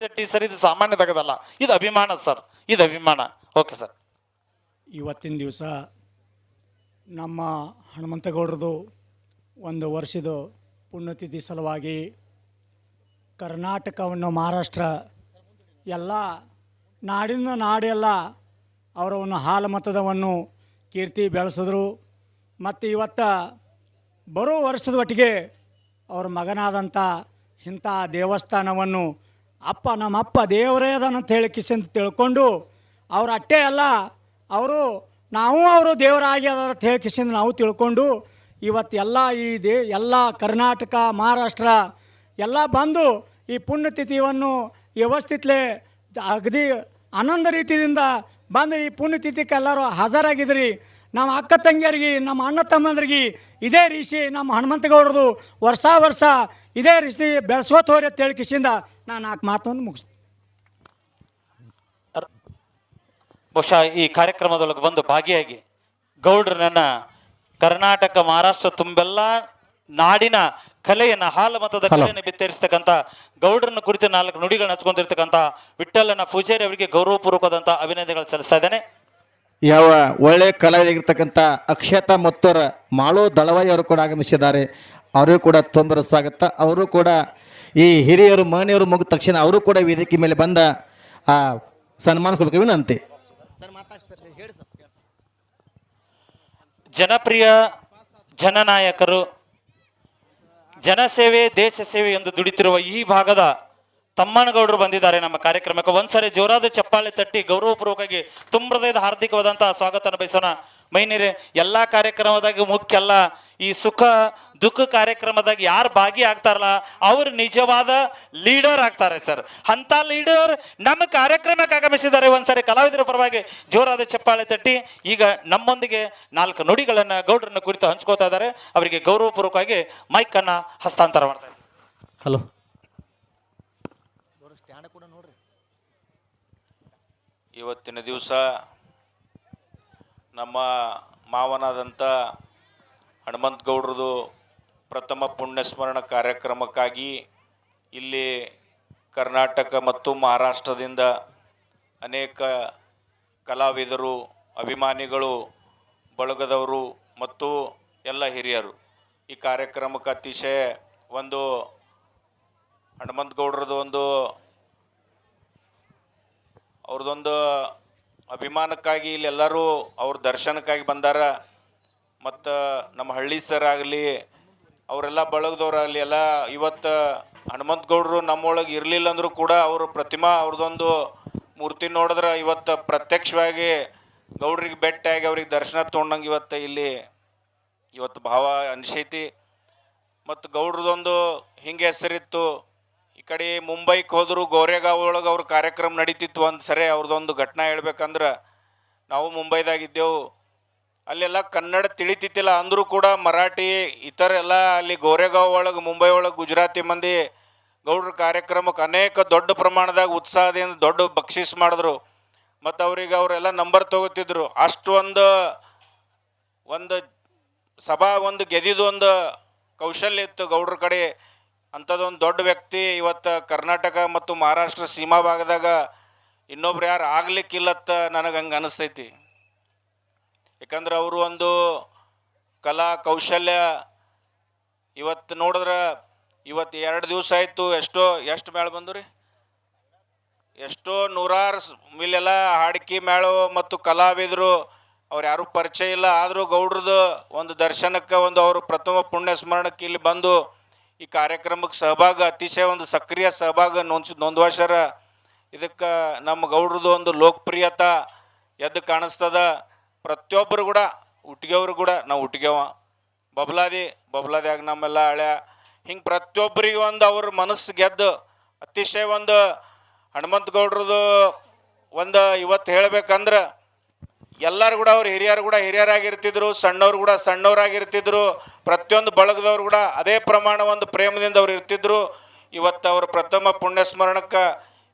Sir, ಇದು ಸಾಮಾನ್ಯ ತಗದಲ್ಲ. ಇದು ಅಭಿಮಾನ ಸರ್. ಇದು ಅಭಿಮಾನ. Okay sir. ಇವತ್ತಿನ ದಿವಸ ನಮ್ಮ ಹನುಮಂತಗೌಡರದು ಒಂದು ವರ್ಷದ ಪುಣ್ಯತಿಥಿ ಸಲುವಾಗಿ ಕರ್ನಾಟಕವನ್ನು, ಮಹಾರಾಷ್ಟ್ರ ಎಲ್ಲ ನಾಡಿನ ನಾಡೆಲ್ಲ ಅವರ ಒಂದು ಹಾಲು ಮತದವನ್ನು ಕೀರ್ತಿ ಬೆಳೆಸಿದ್ರು. ಮತ್ತು ಇವತ್ತು ಬರೋ ವರ್ಷದ ಒಟ್ಟಿಗೆ ಅವ್ರ ಮಗನಾದಂಥ ಇಂಥ ದೇವಸ್ಥಾನವನ್ನು ಅಪ್ಪ, ನಮ್ಮ ಅಪ್ಪ ದೇವರೇ ಅದಾನಂತ ಹೇಳಿ ಅಂತ ತಿಳ್ಕೊಂಡು ಅವ್ರು ಅಟ್ಟೆ ಅಲ್ಲ ಅವರು ನಾವು ಅವರು ದೇವರಾಗಿ ಅದಾರ ಅಂತ ಹೇಳಿ ಅಂತ ನಾವು ತಿಳ್ಕೊಂಡು ಇವತ್ತು ಎಲ್ಲ ಈ ದೇ, ಎಲ್ಲ ಕರ್ನಾಟಕ, ಮಹಾರಾಷ್ಟ್ರ ಎಲ್ಲ ಬಂದು ಈ ಪುಣ್ಯತಿಥಿಯನ್ನು ವ್ಯವಸ್ಥಿತ್ಲೆ ಅಗದಿ ಆನಂದ ರೀತಿಯಿಂದ ಬಂದು ಈ ಪುಣ್ಯತಿಥಿಗೆ ಎಲ್ಲರೂ ಹಾಜರಾಗಿದ್ರಿ. ನಮ್ಮ ಅಕ್ಕ ತಂಗಿಯರಿಗೆ, ನಮ್ಮ ಅಣ್ಣ ತಮ್ಮಂದ್ರಿಗೆ ಇದೇ ರೀತಿ ನಮ್ಮ ಹನುಮಂತಗೌಡರದು ವರ್ಷ ವರ್ಷ ಇದೇ ರೀತಿ ಬೆಳೆಸೋತ್ ಹೋರಿ ಅಂತ ಹೇಳಿ ಕಿಶಿಂದ ನಾನು ನಾಲ್ಕು ಮಾತನ್ನು ಮುಗಿಸ್ತೀನಿ. ಬಹುಶಃ ಈ ಕಾರ್ಯಕ್ರಮದೊಳಗೆ ಬಂದು ಭಾಗಿಯಾಗಿ ಗೌಡ್ರನ್ನ ಕರ್ನಾಟಕ, ಮಹಾರಾಷ್ಟ್ರ ತುಂಬೆಲ್ಲ ನಾಡಿನ ಕಲೆಯನ್ನ ಹಾಲು ಮತದ ಕಲೆಯನ್ನು ಬಿತ್ತರಿಸತಕ್ಕಂತ ಗೌಡರನ್ನು ಕುರಿತು ನಾಲ್ಕು ನುಡಿಗಳನ್ನ ಹಚ್ಕೊಂಡಿರ್ತಕ್ಕಂಥ ವಿಠ್ಠಲನ ಪೂಜಾರಿ ಅವರಿಗೆ ಗೌರವಪೂರ್ವಕವಾದಂಥ ಅಭಿನಂದನೆಗಳು ಸಲ್ಲಿಸ್ತಾ ಇದ್ದೇನೆ ಯಾವ ಒಳ್ಳೆ ಕಲಾವಿದರಾಗಿರ್ತಕ್ಕಂಥ ಅಕ್ಷತಾ ಮತ್ತೋರ ಮಾಳು ದಳವಾಯಿ ಅವರು ಕೂಡ ಆಗಮಿಸಿದ್ದಾರೆ. ಅವರಿಗೂ ಕೂಡ ತೊಂದರೆ ಸ್ವಾಗತ ಅವರು ಕೂಡ ಈ ಹಿರಿಯರು ಮನೆಯವರು ಮುಗಿದ ತಕ್ಷಣ ಅವರು ಕೂಡ ವೇದಿಕೆ ಮೇಲೆ ಬಂದ ಆ ಸನ್ಮಾನಿಸ್ಕೊಳ್ಬೇಕು ವಿನಂತಿ. ಜನಪ್ರಿಯ ಜನನಾಯಕರು ಜನಸೇವೆ ದೇಶ ಸೇವೆ ಎಂದು ದುಡಿತಿರುವ ಈ ಭಾಗದ ತಮ್ಮನಗೌಡರು ಬಂದಿದ್ದಾರೆ ನಮ್ಮ ಕಾರ್ಯಕ್ರಮಕ್ಕೆ. ಒಂದ್ಸರಿ ಜೋರಾದ ಚಪ್ಪಾಳೆ ತಟ್ಟಿ ಗೌರವಪೂರ್ವಕವಾಗಿ ತುಂಬ ಹೃದಯದ ಹಾರ್ದಿಕವಾದಂತಹ ಸ್ವಾಗತ ಬಯಸೋಣ ಮೈನೀರೆ, ಎಲ್ಲ ಕಾರ್ಯಕ್ರಮದಾಗ ಮುಖ್ಯ ಅಲ್ಲ, ಈ ಸುಖ, ದುಃಖ ಕಾರ್ಯಕ್ರಮದಾಗ ಯಾರು ಭಾಗಿಯಾಗ್ತಾರಲ್ಲ ಅವರು ನಿಜವಾದ ಲೀಡರ್ ಆಗ್ತಾರೆ ಸರ್. ಅಂತ ಲೀಡರ್ ನಮ್ಮ ಕಾರ್ಯಕ್ರಮಕ್ಕೆ ಆಗಮಿಸಿದ್ದಾರೆ. ಒಂದ್ಸರಿ ಕಲಾವಿದರ ಪರವಾಗಿ ಜೋರಾದ ಚಪ್ಪಾಳೆ ತಟ್ಟಿ, ಈಗ ನಮ್ಮೊಂದಿಗೆ ನಾಲ್ಕು ನುಡಿಗಳನ್ನು ಗೌಡ್ರನ್ನ ಕುರಿತು ಹಂಚ್ಕೋತಾ ಇದ್ದಾರೆ. ಅವರಿಗೆ ಗೌರವಪೂರ್ವಕವಾಗಿ ಮೈಕನ್ನ ಹಸ್ತಾಂತರ ಮಾಡ್ತಾರೆ ಹಲೋ. ಇವತ್ತಿನ ದಿವಸ ನಮ್ಮ ಮಾವನಾದಂಥ ಹನುಮಂತ ಗೌಡ್ರದು ಪ್ರಥಮ ಪುಣ್ಯಸ್ಮರಣ ಕಾರ್ಯಕ್ರಮಕ್ಕಾಗಿ ಇಲ್ಲಿ ಕರ್ನಾಟಕ ಮತ್ತು ಮಹಾರಾಷ್ಟ್ರದಿಂದ ಅನೇಕ ಕಲಾವಿದರು, ಅಭಿಮಾನಿಗಳು, ಬಳಗದವರು ಮತ್ತು ಎಲ್ಲ ಹಿರಿಯರು ಈ ಕಾರ್ಯಕ್ರಮಕ್ಕೆ ಅತಿಶಯ ಒಂದು ಹನುಮಂತಗೌಡ್ರದ್ದು ಒಂದು ಅವ್ರದ್ದೊಂದು ಅಭಿಮಾನಕ್ಕಾಗಿ ಇಲ್ಲಿ ಎಲ್ಲರೂ ಅವ್ರ ದರ್ಶನಕ್ಕಾಗಿ ಬಂದಾರ. ಮತ್ತು ನಮ್ಮ ಹಳ್ಳಿ ಸರ್ ಆಗಲಿ, ಅವರೆಲ್ಲ ಬಳಗದವ್ರಾಗಲಿ, ಎಲ್ಲ ಇವತ್ತು ಹನುಮಂತಗೌಡರು ನಮ್ಮೊಳಗೆ ಇರಲಿಲ್ಲ ಅಂದರೂ ಕೂಡ ಅವರು ಪ್ರತಿಮಾ ಅವ್ರದ್ದೊಂದು ಮೂರ್ತಿ ನೋಡಿದ್ರೆ ಇವತ್ತು ಪ್ರತ್ಯಕ್ಷವಾಗಿ ಗೌಡ್ರಿಗೆ ಭೇಟಿಯಾಗಿ ಅವ್ರಿಗೆ ದರ್ಶನ ತೊಗೊಂಡಂಗೆ ಇವತ್ತು ಇಲ್ಲಿ ಇವತ್ತು ಭಾವ ಅನಿಸೈತಿ. ಮತ್ತು ಗೌಡ್ರದೊಂದು ಹಿಂಗೆ ಹೆಸರಿತ್ತು ಈ ಕಡೆ ಮುಂಬೈಗೆ ಹೋದ್ರು ಗೌರೆಗಾವ್ ಒಳಗೆ ಅವ್ರ ಕಾರ್ಯಕ್ರಮ ನಡೀತಿತ್ತು ಒಂದು ಸರಿ ಅವ್ರದ್ದೊಂದು ಘಟನೆ ಹೇಳ್ಬೇಕಂದ್ರೆ ನಾವು ಮುಂಬೈದಾಗಿದ್ದೆವು. ಅಲ್ಲೆಲ್ಲ ಕನ್ನಡ ತಿಳಿತಿತ್ತಿಲ್ಲ ಅಂದರೂ ಕೂಡ ಮರಾಠಿ, ಇತರ ಎಲ್ಲ ಅಲ್ಲಿ ಗೌರೆಗಾವ್ ಒಳಗೆ ಮುಂಬೈ ಒಳಗೆ ಗುಜರಾತಿ ಮಂದಿ ಗೌಡ್ರ ಕಾರ್ಯಕ್ರಮಕ್ಕೆ ಅನೇಕ ದೊಡ್ಡ ಪ್ರಮಾಣದಾಗ ಉತ್ಸಾಹದಿಂದ ದೊಡ್ಡ ಬಕ್ಷಿಸ್ ಮಾಡಿದ್ರು. ಮತ್ತು ಅವ್ರಿಗೆ ಅವರೆಲ್ಲ ನಂಬರ್ ತಗೋತಿದ್ರು. ಅಷ್ಟು ಒಂದು ಒಂದು ಸಭಾ ಒಂದು ಗೆದಿದ ಒಂದು ಕೌಶಲ್ಯ ಇತ್ತು ಗೌಡ್ರ ಕಡೆ. ಅಂಥದ್ದೊಂದು ದೊಡ್ಡ ವ್ಯಕ್ತಿ ಇವತ್ತು ಕರ್ನಾಟಕ ಮತ್ತು ಮಹಾರಾಷ್ಟ್ರ ಸೀಮಾ ಭಾಗದಾಗ ಇನ್ನೊಬ್ರು ಯಾರು ಆಗ್ಲಿಕ್ಕಿಲ್ಲತ್ತ ನನಗೆ ಹಂಗೆ ಅನಿಸ್ತೈತಿ. ಯಾಕಂದ್ರೆ ಅವರು ಒಂದು ಕಲಾ ಕೌಶಲ್ಯ ಇವತ್ತು ನೋಡಿದ್ರೆ ಇವತ್ತು ಎರಡು ದಿವಸ ಆಯಿತು ಎಷ್ಟೋ, ಎಷ್ಟು ಮೇಳ ಬಂದು ರೀ ಎಷ್ಟೋ ನೂರಾರು ಇಲ್ಲೆಲ್ಲ ಹಾಡಿಕೆ ಮೇಳು ಮತ್ತು ಕಲಾವಿದರು ಅವ್ರು ಯಾರೂ ಪರಿಚಯ ಇಲ್ಲ. ಆದರೂ ಗೌಡ್ರದ್ದು ಒಂದು ದರ್ಶನಕ್ಕೆ ಒಂದು ಅವರು ಪ್ರಥಮ ಪುಣ್ಯ ಸ್ಮರಣಕ್ಕೆ ಇಲ್ಲಿ ಬಂದು ಈ ಕಾರ್ಯಕ್ರಮಕ್ಕೆ ಸಹಭಾಗ, ಅತಿಶಯ ಒಂದು ಸಕ್ರಿಯ ಸಹಭಾಗ ನೋಂಚ್ ನೊಂದ್ವಾಶರ ಇದಕ್ಕೆ ನಮ್ಮ ಗೌಡ್ರದ್ದು ಒಂದು ಲೋಕಪ್ರಿಯತ ಎದ್ದು ಕಾಣಿಸ್ತದ. ಪ್ರತಿಯೊಬ್ಬರು ಕೂಡ ಹುಟ್ಟಿಗೆವ್ರು ಕೂಡ, ನಾವು ಹುಟ್ಟಿಗೆವ. ಬಬ್ಲಾದಿ ಬಬ್ಲಾದ್ಯಾಗ ನಮ್ಮೆಲ್ಲ ಹಳೆ ಹಿಂಗೆ ಪ್ರತಿಯೊಬ್ಬರಿಗೆ ಒಂದು ಅವ್ರ ಮನಸ್ಸು ಗೆದ್ದು, ಅತಿಶಯ ಒಂದು ಹನುಮಂತ ಗೌಡ್ರದ್ದು ಒಂದು ಇವತ್ತು ಹೇಳ್ಬೇಕಂದ್ರೆ ಎಲ್ಲರೂ ಕೂಡ ಅವ್ರು ಹಿರಿಯರು ಕೂಡ ಹಿರಿಯರಾಗಿರ್ತಿದ್ರು, ಸಣ್ಣವ್ರು ಕೂಡ ಸಣ್ಣವರಾಗಿರ್ತಿದ್ರು, ಪ್ರತಿಯೊಂದು ಬಳಗದವ್ರು ಕೂಡ ಅದೇ ಪ್ರಮಾಣ ಒಂದು ಪ್ರೇಮದಿಂದ ಅವ್ರು ಇರ್ತಿದ್ರು. ಇವತ್ತು ಅವ್ರ ಪ್ರಥಮ ಪುಣ್ಯ ಸ್ಮರಣಕ್ಕೆ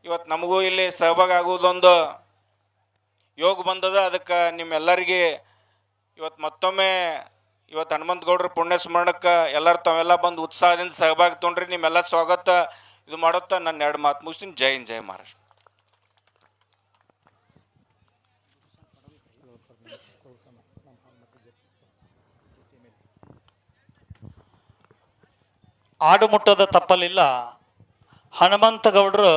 ಇವತ್ತು ನಮಗೂ ಇಲ್ಲಿ ಸಹಭಾಗ ಆಗುವುದೊಂದು ಯೋಗ ಬಂದದ. ಅದಕ್ಕೆ ನಿಮ್ಮೆಲ್ಲರಿಗೆ ಇವತ್ತು ಮತ್ತೊಮ್ಮೆ ಇವತ್ತು ಹನುಮಂತ ಗೌಡ್ರು ಪುಣ್ಯ ಸ್ಮರಣಕ್ಕೆ ಎಲ್ಲರೂ ತಾವೆಲ್ಲ ಬಂದು ಉತ್ಸಾಹದಿಂದ ಸಹಭಾಗಿ ತೊಗೊಂಡ್ರಿ ನಿಮ್ಮೆಲ್ಲ ಸ್ವಾಗತ. ಇದು ಮಾಡುತ್ತಾ ನನ್ನ ಎರಡು ಮಾತು ಮುಗಿಸ್ತೀನಿ. ಜೈ ಹಿಂದ್, ಜೈ ಮಹಾರಾಷ್ಟ್ರ. ಆಡು ಮುಟ್ಟದ ತಪ್ಪಲಿಲ್ಲ. ಹನುಮಂತ ಗೌಡರು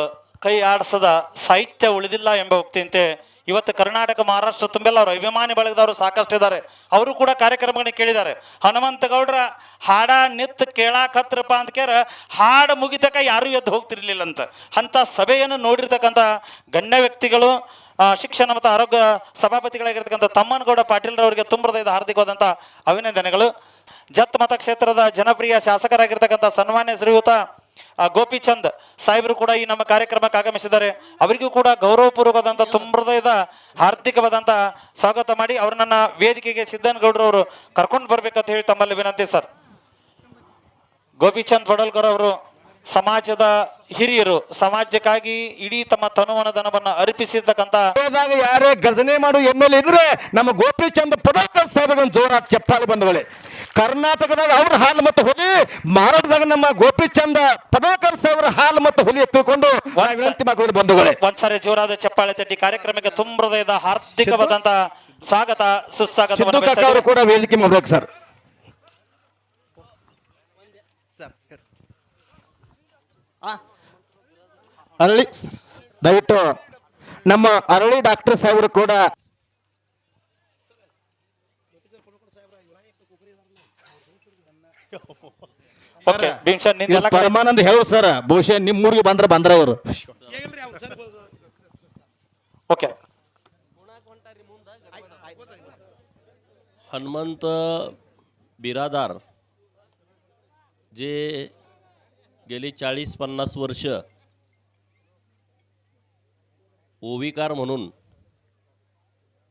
ಕೈ ಆಡಿಸದ ಸಾಹಿತ್ಯ ಉಳಿದಿಲ್ಲ ಎಂಬ ಉಕ್ತಿಯಂತೆ ಇವತ್ತು ಕರ್ನಾಟಕ, ಮಹಾರಾಷ್ಟ್ರ ತುಂಬೆಲ್ಲ ಅವರು ಅಭಿಮಾನಿ ಬಳಗದವರು ಸಾಕಷ್ಟು ಇದ್ದಾರೆ. ಅವರು ಕೂಡ ಕಾರ್ಯಕ್ರಮಗಳನ್ನ ಕೇಳಿದ್ದಾರೆ. ಹನುಮಂತ ಗೌಡ್ರ ಹಾಡ ನಿತ್ ಕೇಳಾಕತ್ರಪ್ಪ ಅಂತ ಕೇರ ಹಾಡು ಮುಗಿತಕ ಯಾರೂ ಎದ್ದು ಹೋಗ್ತಿರ್ಲಿಲ್ಲ ಅಂತ. ಅಂಥ ಸಭೆಯನ್ನು ನೋಡಿರ್ತಕ್ಕಂಥ ಗಣ್ಯ ವ್ಯಕ್ತಿಗಳು ಶಿಕ್ಷಣ ಮತ್ತು ಆರೋಗ್ಯ ಸಭಾಪತಿಗಳಾಗಿರ್ತಕ್ಕಂಥ ತಮ್ಮನಗೌಡ ಪಾಟೀಲ್ರವರಿಗೆ ತುಂಬ ಹೃದಯದ ಹಾರ್ದಿಕವಾದಂಥ ಅಭಿನಂದನೆಗಳು. ಜತ್ ಮತಕ್ಷೇತ್ರದ ಜನಪ್ರಿಯ ಶಾಸಕರಾಗಿರ್ತಕ್ಕಂಥ ಸನ್ಮಾನ್ಯ ಶ್ರೀಯುತ ಗೋಪಿಚಂದ್ ಸಾಹೇಬರು ಕೂಡ ಈ ನಮ್ಮ ಕಾರ್ಯಕ್ರಮಕ್ಕೆ ಆಗಮಿಸಿದ್ದಾರೆ. ಅವರಿಗೂ ಕೂಡ ಗೌರವಪೂರ್ವಕವಾದಂಥ ತುಂಬ ಹೃದಯದ ಹಾರ್ದಿಕವಾದಂಥ ಸ್ವಾಗತ ಮಾಡಿ ಅವ್ರನ್ನ ವೇದಿಕೆಗೆ ಸಿದ್ದನಗೌಡರು ಅವರು ಕರ್ಕೊಂಡು ಬರ್ಬೇಕಂತ ಹೇಳಿ ತಮ್ಮಲ್ಲಿ ವಿನಂತಿ ಸರ್. ಗೋಪಿಚಂದ್ ಪಡಲ್ಕರ್ ಅವರು ಸಮಾಜದ ಹಿರಿಯರು, ಸಮಾಜಕ್ಕಾಗಿ ಇಡೀ ತಮ್ಮ ತನುವನದನವನ್ನು ಅರ್ಪಿಸಿರ್ತಕ್ಕಂಥ ಹೋದಾಗ ಯಾರೇ ಗರ್ಜನೆ ಮಾಡು ಎಂ ಎಲ್ ಇದ್ರೆ ನಮ್ಮ ಗೋಪಿಚಂದ್ ಪಡೋಲ್ಕರ್ ಸಾಹೇಬರನ್ನು ಜೋರಾಗಿ ಚಪ್ಪಾಳೆ ಬಂದವಳೆ. ಕರ್ನಾಟಕದಾಗ ಅವ್ರ ಹಾಲು ಮತ್ತು ಹುಲಿ ಮಾರಾಟದಾಗ ನಮ್ಮ ಗೋಪಿಚಂದ ಪ್ರಭಾಕರ್ ಅವರ ಹಾಲು ಮತ್ತು ಹುಲಿ ಎತ್ತಿಕೊಂಡು ವಿನಂತಿ ಬಂಧುಗಳೇ. ಒಂದ್ಸಾರಿ ಜೋರಾದ ಚಪ್ಪಾಳೆ ತಟ್ಟಿ ಕಾರ್ಯಕ್ರಮಕ್ಕೆ ತುಂಬ ಹೃದಯದ ಹಾರ್ದಿಕವಾದಂತ ಸ್ವಾಗತ ಸುಸ್ವಾಗತ ಅವರು ಕೂಡ ವೇದಿಕೆ ಮಾಡ್ಬೇಕು ಸರ್. ಅರಳಿ ದಯವಿಟ್ಟು ನಮ್ಮ ಅರಳಿ ಡಾಕ್ಟರ್ ಸಾಹೇಬರು ಕೂಡ ಓಕೆ ಭೀಮ್ಸನ್ ಇದು ನಿಂದೆಲ್ಲ ಕಡೆ- ಪರಮಾನಂದ್ ಹೇಳು ಸರ್ ಬಹುಶಃ ನಿಮ್ಮೂರಿಗೆ ಬಂದ್ರೆ ಬಂದ್ರ ಅವರು ಓಕೆ हनुमंत बिरादार जे गेली चाळीस पन्नास वर्ष ओविकार म्हणून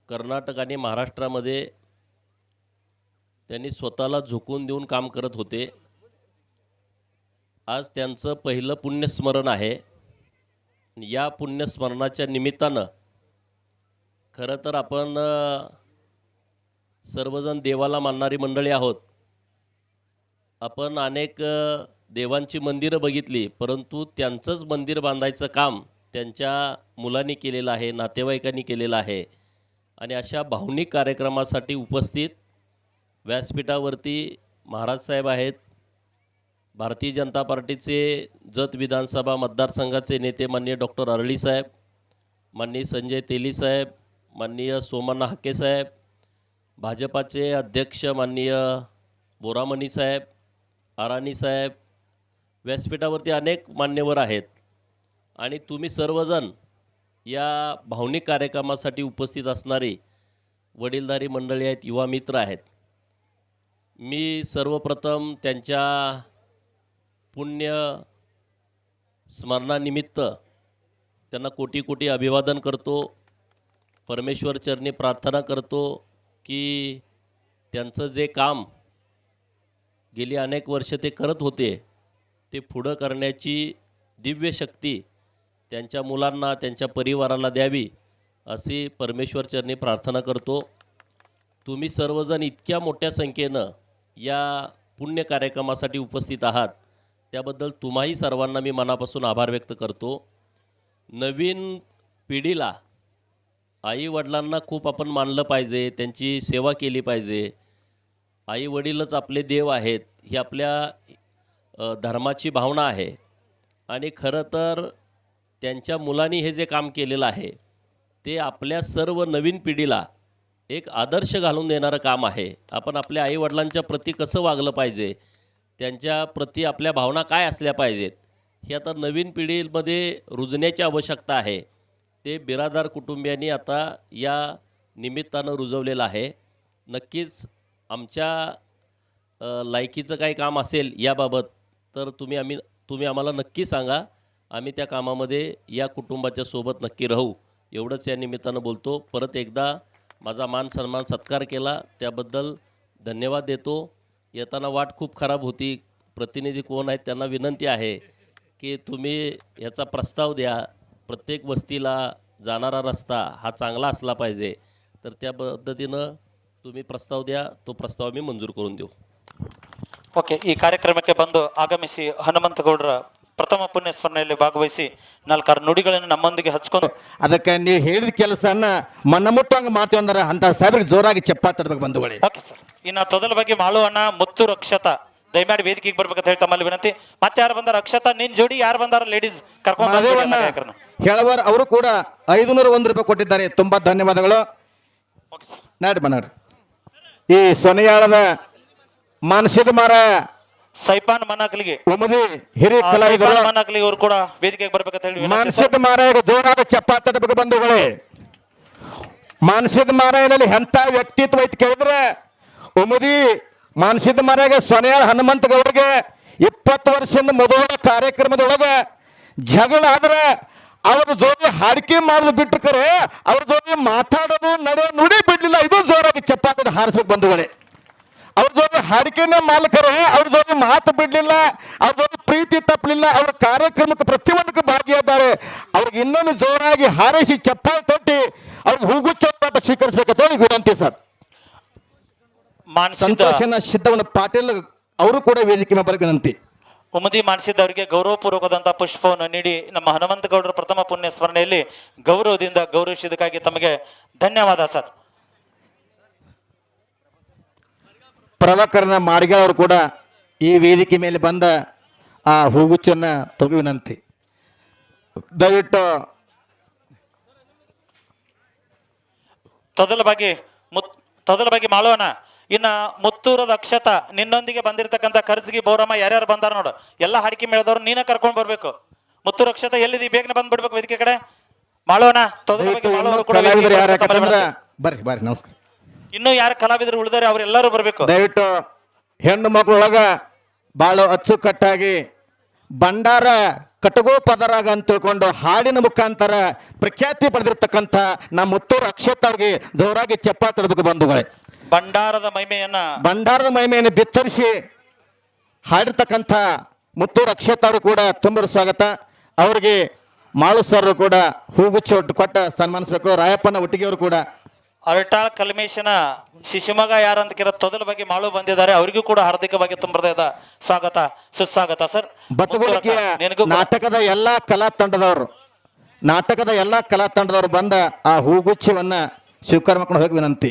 कर्नाटक आणि महाराष्ट्रामध्ये त्यांनी स्वतःला झोकून देऊन काम करत होते. आज त्यांचं पहिलं पुण्यस्मरण आहे. या पुण्यस्मरणाच्या निमित्तानं खरं तर आपण सर्वजण देवाला मानणारी मंडळी आहोत. आपण अनेक देवांची मंदिरं बघितली परंतु त्यांचंच मंदिर बांधायचं काम त्यांच्या मुलांनी केलेलं आहे नातेवाईकांनी केलेलं आहे. आणि अशा भावनिक कार्यक्रमासाठी उपस्थित व्यासपीठावरती महाराज साहेब आहेत. भारतीय जनता पार्टीचे जत विधानसभा मतदारसंघाचे नेते माननीय डॉक्टर अरळी साहेब माननीय संजय तेली साहेब माननीय सोमण्णा हाके साहेब भाजपाचे अध्यक्ष माननीय बोरामणी साहेब आराणी साहेब व्यासपीठावरती अनेक मान्यवर आहेत. आणि तुम्ही सर्वजण या भावनिक कार्यक्रमासाठी उपस्थित असणारी वडीलधारी मंडळी आहेत युवा मित्र आहेत. मी सर्वप्रथम त्यांच्या पुण्य स्मरणानिमित्त त्यांना कोटी कोटी अभिवादन करतो. परमेश्वर चरणी प्रार्थना करतो की त्यांचं जे काम गेली अनेक वर्ष ते करत होते ते पुढं करण्याची दिव्य शक्ती त्यांच्या मुलांना त्यांच्या परिवाराला द्यावी अशी परमेश्वर चरणी प्रार्थना करतो. तुम्ही सर्वजण इतक्या मोठ्या संख्येनं या पुण्य कार्यक्रमासाठी उपस्थित आहात. त्याबद्दल तुम्हाही सर्वांना मी मनापासून आभार व्यक्त करतो. नवीन पिढीला आईवडिलांना खूप आपण मानलं पाहिजे त्यांची सेवा केली पाहिजे. आई वडीलच आपले देव आहेत ही आपल्या धर्माची भावना आहे. आणि खरं तर त्यांच्या मुलांनी हे जे काम केलेलं आहे ते आपल्या सर्व नवीन पिढीला एक आदर्श घालून देणारं काम आहे. आपण आपल्या आईवडिलांच्या प्रती कसं वागलं पाहिजे? त्यांच्या प्रती आपल्या भावना काय असल्या पाहिजेत? हे आता नवीन पिढीमध्ये रुजण्याची आवश्यकता आहे. ते बिरादार कुटुंबियांनी आता या निमित्तानं रुजवलेलं आहे. नक्कीच आमच्या लायकीचं काही काम असेल याबाबत तर तुम्ही आम्ही तुम्ही आम्हाला नक्की सांगा. आम्ही त्या कामामध्ये या कुटुंबाच्या सोबत नक्की राहू. एवढंच या निमित्तानं बोलतो. परत एकदा माझा मान सन्मान सत्कार केला त्याबद्दल धन्यवाद देतो येताना वाट खूप खराब होती प्रतिनिधी कोण आहेत त्यांना विनंती आहे की तुम्ही याचा प्रस्ताव द्या प्रत्येक वस्तीला जाणारा रस्ता हा चांगला असला पाहिजे तर त्या पद्धतीनं तुम्ही प्रस्ताव द्या तो प्रस्ताव आम्ही मंजूर करून देऊ ಓಕೆ ಈ ಕಾರ್ಯಕ್ರಮಕ್ಕೆ ಬಂದು ಆಗಮಿಸಿ ಹನುಮಂತಗೌಡರ ಪ್ರಥಮ ಪುಣ್ಯ ಸ್ಮರಣೆಯಲ್ಲಿ ಭಾಗವಹಿಸಿ ನಾಲ್ಕಾರು ನುಡಿಗಳನ್ನು ನಮ್ಮೊಂದಿಗೆ ಹಚ್ಕೊಂಡು. ಅದಕ್ಕೆ ನೀವು ಹೇಳಿದ ಕೆಲಸನ ಮನ ಮುಟ್ಟಂಗೆ ಮಾತು ಅಂದ್ರೆ ಅಂತ ಸಾಹೇಬ್ರಿಗೆ ಜೋರಾಗಿ ಚಪ್ಪಾತ್ ತರಬೇಕು ಬಂಧುಗಳೇ. Okay sir. ಇನ್ನು ತೊದಲ ಬಗ್ಗೆ ಮಾಳುವಣ್ಣ ಮುತ್ತು ರಕ್ಷತ ದಯಮಾಡಿ ವೇದಿಕೆಗೆ ಬರ್ಬೇಕಂತ ಹೇಳಿ ತಮ್ಮಲ್ಲಿ ವಿನಂತಿ. ಮತ್ತೆ ಯಾರು ಬಂದಾರ? ರಕ್ಷತ ನಿನ್ ಜೋಡಿ ಯಾರು ಬಂದಾರ? ಲೇಡೀಸ್ ಕರ್ಕೊಂಡು ನಾಯಕರನ್ನ. ಹೇಳವರ್ ಅವರು ಕೂಡ ಐದುನೂರ ಒಂದು ರೂಪಾಯಿ ಕೊಟ್ಟಿದ್ದಾರೆ. ತುಂಬಾ ಧನ್ಯವಾದಗಳು. Okay sir. ನಾಡಿ ಬನ್ನಾಡ್ರಿ ಈ ಸೊನೆಯಾಳದ ಮಾನಸಿಕ ಮಾರ ಸೈಪಾನ್ ಮನಾಕ್ಲಿಗೆ ಒಮ್ಮದಿ ಹಿರಿಯ ಕಲಾವಿದರು ಮನಾಕ್ಲಿಗೆ ಅವರು ಕೂಡ ವೇದಿಕೆಗೆ ಬರ್ಬೇಕಂತ ಹೇಳಿ ಮಾನಸಿದ್ ಸರ್. ದೇವರಾದ ಮಾರಾಯ ಜೋರಾದ ಚಪ್ಪಾಳೆ ತರಬೇಕು ಬಂಧುಗಳೇ ಮಾನಸಿಕ ಮಾರಾಯನಲ್ಲಿ ಎಂಥ ವ್ಯಕ್ತಿತ್ವ ಐತಿ ಕೇಳಿದ್ರೆ ಒಮ್ಮದಿ ಮಾನಸಿದ್ ಮಾರಾಯ ಸೊನೆಯಾಳ ಹನುಮಂತ ಗೌಡ್ರಿಗೆ ಇಪ್ಪತ್ತು ವರ್ಷದಿಂದ ಮೊದಲ ಕಾರ್ಯಕ್ರಮದೊಳಗೆ ಜಗಳ ಆದ್ರೆ ಅವ್ರ ಜೋಡಿ ಹಾಡಿಕೆ ಮಾಡೋದು ಬಿಟ್ಟು ಕರೆ ಅವ್ರ ಜೋಡಿ ಮಾತಾಡೋದು ನಡೆ ನುಡಿ ಬಿಡ್ಲಿಲ್ಲ. ಇದು ಜೋರಾಗಿ ಚಪ್ಪಾಟದ ಹಾರಿಸ್ಬೇಕು ಬಂಧುಗಳೇ. ಅವ್ರ ಜೊತೆ ಹಾಡಿಕೆನೇ ಮಾಲಕರು ಅವ್ರ ಜೊತೆ ಮಾತು ಬಿಡಲಿಲ್ಲ ಅವ್ರ ಜೊತೆ ಪ್ರೀತಿ ತಪ್ಪಲಿಲ್ಲ ಅವ್ರ ಕಾರ್ಯಕ್ರಮಕ್ಕೆ ಪ್ರತಿಯೊಂದಕ್ಕೆ ಭಾಗಿಯಾದ್ದಾರೆ. ಅವ್ರಿಗೆ ಇನ್ನೊಂದು ಜೋರಾಗಿ ಹಾರೈಸಿ ಚಪ್ಪಾಳೆ ತೊಟ್ಟಿ ಅವ್ರಿಗೆ ಹೂಗುಚ್ಚೋಟ ಸ್ವೀಕರಿಸಬೇಕಂತ ಹೇಳಿ ವಿನಂತಿ ಸರ್. ಸಂತೋಷನ ಸಿದ್ದವನ ಪಾಟೀಲ್ ಅವರು ಕೂಡ ವೇದಿಕೆ ಮೇಲೆ ವಿನಂತಿ. ಉಮದಿ ಮಾಡಿಸಿದ್ದವರಿಗೆ ಗೌರವಪೂರ್ವಕದಂತ ಪುಷ್ಪವನ್ನು ನೀಡಿ ನಮ್ಮ ಹನುಮಂತ ಗೌಡರ ಪ್ರಥಮ ಪುಣ್ಯ ಸ್ಮರಣೆಯಲ್ಲಿ ಗೌರವದಿಂದ ಗೌರವಿಸಿದ್ದಕ್ಕಾಗಿ ತಮಗೆ ಧನ್ಯವಾದ ಸರ್. ಪ್ರಭಾಕರನ ಅವರು ಕೂಡ ಈ ವೇದಿಕೆ ಮೇಲೆ ಬಂದ ಆ ಹೂಗುಚ್ಚನ್ನ ತೊಗುವಿನಂತೆ. ವಿನಂತಿ ದಯವಿಟ್ಟು ತೊದಲ ಬಗ್ಗೆ ಮುತ್ ತೊದಲ ಬಗ್ಗೆ ಮಾಡೋಣ ಇನ್ನ ಮುತ್ತೂರದ ಅಕ್ಷತ ನಿನ್ನೊಂದಿಗೆ ಬಂದಿರತಕ್ಕಂತ ಖರ್ಜಿಗಿ ಬೋರಮ್ಮ ಯಾರ್ಯಾರು ಬಂದಾರ ನೋಡು. ಎಲ್ಲ ಹಾಡಿಕೆ ಮೇಳದವ್ರು ನೀನ ಕರ್ಕೊಂಡ್ ಬರ್ಬೇಕು. ಮುತ್ತೂರ ಅಕ್ಷತ ಎಲ್ಲಿದಿ? ಬೇಗನೆ ಬಂದ್ಬಿಡ್ಬೇಕು ವೇದಿಕೆ ಕಡೆ. ಮಾಡೋಣ ತೊದಲ ಬಗ್ಗೆ ಬರ್ತಾರೆ. ಬರ್ರಿ ಬರ್ರಿ ನಮಸ್ಕಾರ. ಇನ್ನೂ ಯಾರು ಕಲಾವಿದರು ಉಳಿದಾರೆ ಅವರೆಲ್ಲರೂ ಬರಬೇಕು. ದಯವಿಟ್ಟು ಹೆಣ್ಣು ಮಕ್ಕಳೊಳಗ ಭಾಳ ಅಚ್ಚುಕಟ್ಟಾಗಿ ಭಂಡಾರ ಕಟಗೋ ಪದರಾಗ ಅಂತ ತಿಳ್ಕೊಂಡು ಹಾಡಿನ ಮುಖಾಂತರ ಪ್ರಖ್ಯಾತಿ ಪಡೆದಿರ್ತಕ್ಕಂಥ ನಮ್ಮ ಮುತ್ತೂರು ಅಕ್ಷತ್ ಅವ್ರಿಗೆ ಜೋರಾಗಿ ಚಪ್ಪ ತರಬೇಕು ಬಂಧುಗಳೇ. ಭಂಡಾರದ ಮಹಿಮೆಯನ್ನ ಭಂಡಾರದ ಮಹಿಮೆಯನ್ನು ಬಿತ್ತರಿಸಿ ಹಾಡಿರ್ತಕ್ಕಂಥ ಮುತ್ತೂರು ಅಕ್ಷತ್ ಅವರು ಕೂಡ ತುಂಬ ಸ್ವಾಗತ. ಅವ್ರಿಗೆ ಮಾಳು ಸರ್ ಕೂಡ ಹೂಗುಚ್ಚ ಕೊಟ್ಟ ಸನ್ಮಾನಿಸ್ಬೇಕು. ರಾಯಪ್ಪನ ಒಟ್ಟಿಗೆ ಅವರು ಕೂಡ ಅರಟಾಳ್ ಕಲ್ಮೇಶನ ಶಿಶುಮಗ ಯಾರಂತ ಕಿರ ತೊದಲ ಬಗ್ಗೆ ಮಾಳು ಬಂದಿದ್ದಾರೆ ಅವರಿಗೂ ಕೂಡ ಹಾರ್ದಿಕವಾಗಿ ತುಂಬದ ಸ್ವಾಗತ ಸುಸ್ವಾಗತ ಸರ್. ಬತ್ತುಗುಳಿಕೆಯ ನಾಟಕದ ಎಲ್ಲಾ ಕಲಾ ತಂಡದವರು ನಾಟಕದ ಎಲ್ಲಾ ಕಲಾ ತಂಡದವರು ಬಂದ ಆ ಹೂಗುಚ್ಛವನ್ನ ಸ್ವೀಕಾರ ಮಾಡ್ಕೊಂಡು ಹೋಗಿ ವಿನಂತಿ.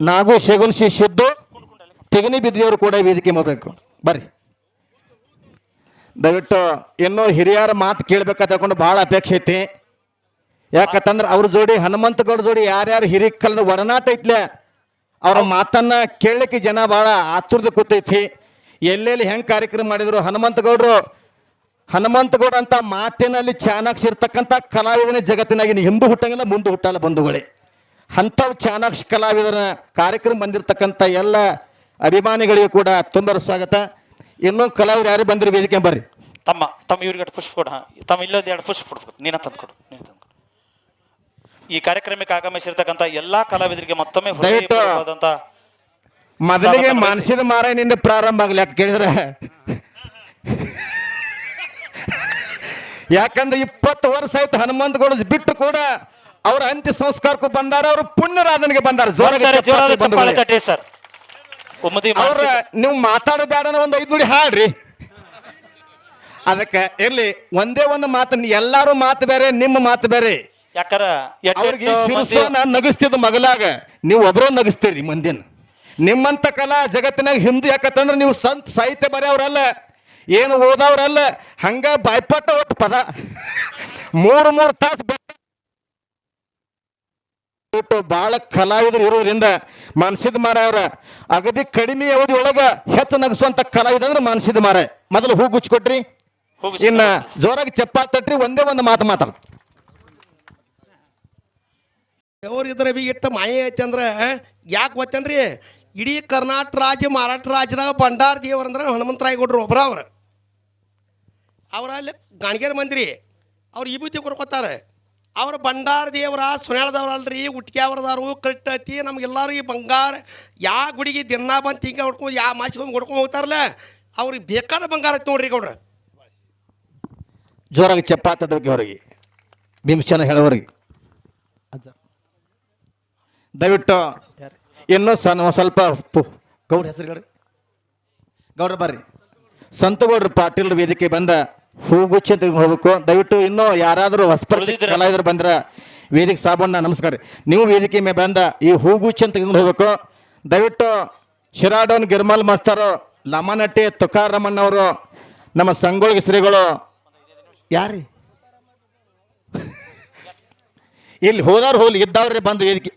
ನಾಗು ಶಗುನ್ಸಿ ಸಿದ್ದು ತಿಗನಿ ಬಿದ್ದಿಯವರು ಕೂಡ ವೇದಿಕೆ ಮಾಡಬೇಕು. ಬರ್ರಿ. ದಯವಿಟ್ಟು ಇನ್ನೂ ಹಿರಿಯರ ಮಾತು ಕೇಳ್ಬೇಕಂತ ಬಹಳ ಭಾಳ ಅಪೇಕ್ಷೆ ಐತಿ. ಯಾಕಂತಂದ್ರೆ ಅವ್ರ ಜೋಡಿ ಹನುಮಂತಗೌಡ ಜೋಡಿ ಯಾರ್ಯಾರು ಹಿರಿಯ ಕಲದ ಒಡನಾಟ ಐತ್ಲೆ, ಅವ್ರ ಮಾತನ್ನ ಕೇಳಲಿಕ್ಕೆ ಜನ ಭಾಳ ಆತುರದ ಕೂತೈತಿ. ಎಲ್ಲೆಲ್ಲಿ ಹೆಂಗೆ ಕಾರ್ಯಕ್ರಮ ಮಾಡಿದ್ರು ಹನುಮಂತಗೌಡರು? ಹನುಮಂತಗೌಡ ಅಂತ ಮಾತಿನಲ್ಲಿ ಚಾಣಾಕ್ಷ ಇರ್ತಕ್ಕಂಥ ಕಲಾವಿದನೇ ಜಗತ್ತಿನಾಗಿ ಹಿಂದೂ ಹುಟ್ಟಂಗಿಲ್ಲ, ಮುಂದೆ ಹುಟ್ಟಲ್ಲ ಬಂಧುಗಳೇ. ಅಂಥವು ಚಾಣಾಕ್ಷ ಕಲಾವಿದರ ಕಾರ್ಯಕ್ರಮ ಬಂದಿರತಕ್ಕಂಥ ಎಲ್ಲ ಅಭಿಮಾನಿಗಳಿಗೂ ಕೂಡ ತುಂಬ ಸ್ವಾಗತ. ಇನ್ನೊಂದು ಕಲಾವಿದರು ಯಾರು ಬಂದಿರೋ ವೇದಿಕೆ ಬರ್ರಿ. ತಮ್ಮ ತಮ್ಮ ಇವ್ರಿಗೆ ಎರಡು ಪುಷ್ಪ ಕೊಡ ತಮ್ಮ ಇಲ್ಲೊಂದು ಎರಡು ಪುಷ್ಪ ಕೊಡ್ಬೇಕು. ನೀನ ತಂದ್ಕೊಡು ನೀನು ಈ ಕಾರ್ಯಕ್ರಮಕ್ಕೆ ಆಗಮಿಸಿರ್ತಕ್ಕಂಥ ಎಲ್ಲಾ ಕಲಾವಿದರಿಗೆ ಮತ್ತೊಮ್ಮೆ ಹೃದಯಪೂರ್ವಕವಾದಂತ ಮೊದಲಿಗೆ ಮನಸ್ಸಿನ ಬಯಸಿ. ಮಾರಾಯನಿಂದ ಪ್ರಾರಂಭ ಆಗಲಿ ಯಾಕೆ ಕೇಳಿದ್ರೆ. ಯಾಕಂದ್ರೆ ಇಪ್ಪತ್ತು ವರ್ಷ ಆಯ್ತು ಹನುಮಂತಗೌಡ ಬಿಟ್ಟು ಕೂಡ ಅವ್ರ ಅಂತ್ಯ ಸಂಸ್ಕಾರಕ್ಕೂ ಬಂದಾರ ಅವರು ಪುಣ್ಯರಾಧನೆಗೆ ಬಂದಾರ. ಜೋರಾಗಿ ಸರ್ ಅವ್ರ ನೀವು ಮಾತಾಡಬೇಡ ಒಂದು ಐದು ನುಡಿ ಹಾಡ್ರಿ. ಅದಕ್ಕೆ ಇರ್ಲಿ ಒಂದೇ ಒಂದು ಮಾತು ಎಲ್ಲಾರು ಮಾತು ಬೇರೆ ನಿಮ್ಮ ಮಾತು ಬೇರೆ. ಯಾಕಾರ ಅವ್ರಿಗೆ ಮಗಲಾಗ ನೀವು ಒಬ್ರು ನಗಿಸ್ತೀರಿ ಮಂದಿನ ನಿಮ್ಮಂತ ಕಲಾ ಜಗತ್ತಿನಾಗ ಹಿಂದೆ ಯಾಕತ್ತಂದ್ರೆ ನೀವು ಸಂತ ಸಾಹಿತ್ಯ ಬರೆಯವ್ರಲ್ಲ ಏನು ಓದವ್ರಲ್ಲ ಹಂಗ ಬಾಯ್ಪಟ್ಟ ಒಟ್ಟು ಪದ. ಮೂರು ಮೂರು ತಾಸು ಬಿಟ್ಟು ಭಾಳ ಕಲಾವಿದರು ಇರೋದ್ರಿಂದ ಮಾನಸಿದ ಮಾರ ಅವ್ರ ಅಗದಿ ಕಡಿಮೆ ಅವಧಿ ಒಳಗ ಹೆಚ್ಚು ನಗಿಸುವಂತ ಕಲಾವಿದ ಅಂದ್ರೆ ಮಾನಸಿದ ಮಾರ ಮೊದಲು ಹೂ ಕೊಟ್ರಿ ಹೋಗು ಇನ್ನ ಜೋರಾಗಿ ಚಪ್ಪಾ ತಟ್ರಿ ಒಂದೇ ಒಂದು ಮಾತು ಮಾತಾಡ ಇದ್ರ ಬಿ ಇಟ್ಟ ಮಾಯ ಐತಿ ಅಂದ್ರೆ ಯಾಕೆ ಗೊತ್ತೇನ್ರಿ? ಇಡೀ ಕರ್ನಾಟಕ ರಾಜ್ಯ, ಮಹಾರಾಷ್ಟ್ರ ರಾಜ್ಯದಾಗ ಭಂಡಾರ ದೇವ್ರ ಅಂದ್ರೆ ಹನುಮಂತರಾಯ ಗೌಡ್ರು ಒಬ್ರ ಅವ್ರ. ಅವ್ರ ಅಲ್ಲಿ ಗಾಣಿಗೇರ್ ಮಂದಿರಿ. ಅವ್ರು ವಿಭೂತಿ ಕೊಡ್ಕೊತಾರೆ. ಅವ್ರ ಭಂಡಾರ ದೇವರ, ಸುನ್ಯಾಳದವ್ರ ಅಲ್ರಿ ಉಟ್ಕ್ಯಾವ್ರದಾರು ಕಟ್ಟತಿ ನಮ್ಗೆಲ್ಲರೂ ಈ ಬಂಗಾರ, ಯಾ ಗುಡಿಗೆ ದಿನ ಬಂದು ತಿಂಗ ಹೊಡ್ಕೊಂಡು, ಯಾ ಮಾಸಿಗೆ ಹೊಡ್ಕೊಂಡು ಹೋಗ್ತಾರಲ್ಲ, ಅವ್ರಿಗೆ ಬೇಕಾದ ಬಂಗಾರ ಐತಿ ನೋಡ್ರಿ ಗೌಡ್ರ ಜೋರಾಗಿ ಚಪ್ಪಾತ ಅವ್ರಿಗೆ. ಭೀಮಸೇನ ಹೇಳೋರಿಗೆ. ದಯವಿಟ್ಟು ಇನ್ನೂ ಸಣ್ಣ ಸ್ವಲ್ಪ ಪು ಗೌಡ ಹೆಸರುಗಳು ಗೌಡ್ರ ಬರ್ರಿ. ಸಂತಗೌಡ್ರ ಪಾಟೀಲ್ ವೇದಿಕೆ ಬಂದ ಹೂಗುಚ್ಚ ಅಂತ ಹೋಗ್ಬೇಕು ದಯವಿಟ್ಟು ಇನ್ನೂ ಯಾರಾದರೂ ಉಳಿದಿದ್ರೆ- ಕಲಾವಿದರು ಬಂದ್ರ ವೇದಿಕೆ ಸಾಬಣ್ಣ ನಮಸ್ಕಾರ. ರೀ. ನೀವು ವೇದಿಕೆ ಮೇಲೆ ಬಂದ ಈ ಹೂಗುಚ್ಚ ಅಂತ ತೆಗೆದುಕೊಂಡು ಹೋಗ್ಬೇಕು ದಯವಿಟ್ಟು ಶಿರಾಡೋನ್ ಗಿರ್ಮಲ್ ಮಾಸ್ತರು ಲಮನಟ್ಟಿ ತುಕಾರಮ್ಮಣ್ಣವರು ನಮ್ಮ ಸಂಗೊಳ್ಗಿ ಶ್ರೀಗಳು. ಯಾರಿ? ಇಲ್ಲಿ ಹೋದವ್ರು ಹೋಗ್ಲಿ ಇದ್ದವ್ರಿ ಬಂದು ವೇದಿಕೆ